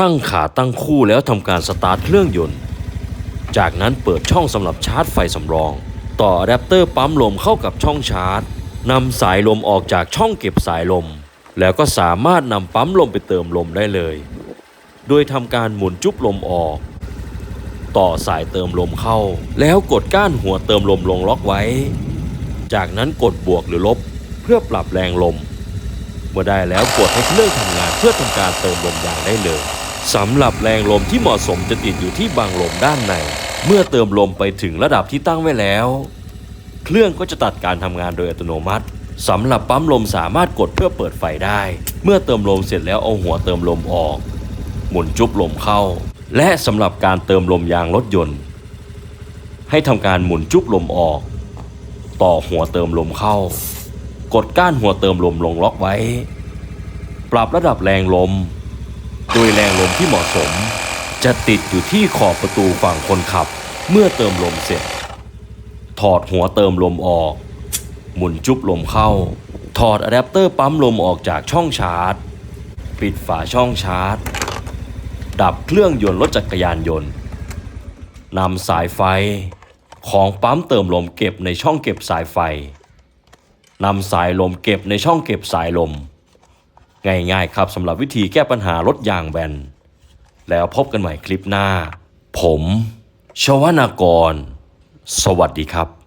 ตั้งขาตั้งคู่แล้วทำการสตาร์ทเครื่องยนต์ จากนั้นเปิดช่องสำหรับชาร์จไฟสำรอง ต่ออะแดปเตอร์ปั๊มลมเข้ากับช่องชาร์จนำสายลมออกจากช่องเก็บสายลม แล้วก็สามารถนำปั๊มลมไปเติมลมได้เลย โดยทำการหมุนจุ๊บลมออก ต่อสายเติมลมเข้า แล้วกดก้านหัวเติมลมลงล็อกไว้ จากนั้นกดบวกหรือลบเพื่อปรับแรงลม เมื่อได้แล้วกดให้เครื่องทำงานเพื่อทำการเติมลมยางได้เลย สำหรับแรงลมที่เหมาะสมจะติดอยู่ที่บางลมด้านใน เมื่อเติมลมไปถึงระดับที่ตั้งไว้แล้ว เครื่องก็จะตัดการทำงานโดยอัตโนมัติสำหรับปั๊มลมสามารถกดเพื่อเปิดไฟได้ เมื่อเติมลมเสร็จแล้วเอาหัวเติมลมออก หมุนจุบลมเข้า และสำหรับการเติมลมยางรถยนต์ ให้ทำการหมุนจุบลมออก ต่อหัวเติมลมเข้า กดก้านหัวเติมลมลงล็อกไว้ ปรับระดับแรงลม โดยแรงลมที่เหมาะสม จะติดอยู่ที่ขอบประตูฝั่งคนขับ เมื่อเติมลมเสร็จ ถอดหัวเติมลมออก หมุนจุบลมเข้า ถอดอะแดปเตอร์ปั๊มลมออกจากช่องชาร์จ ปิดฝาช่องชาร์จ ดับเครื่องยนต์รถจักรยานยนต์นำสายไฟของปั๊มเติมลมเก็บในช่องเก็บสายไฟนำสายลมเก็บในช่องเก็บสายลม ง่ายๆครับสำหรับวิธีแก้ปัญหารถยางแบนแล้วพบกันใหม่คลิปหน้า ผม ชวนากร สวัสดีครับ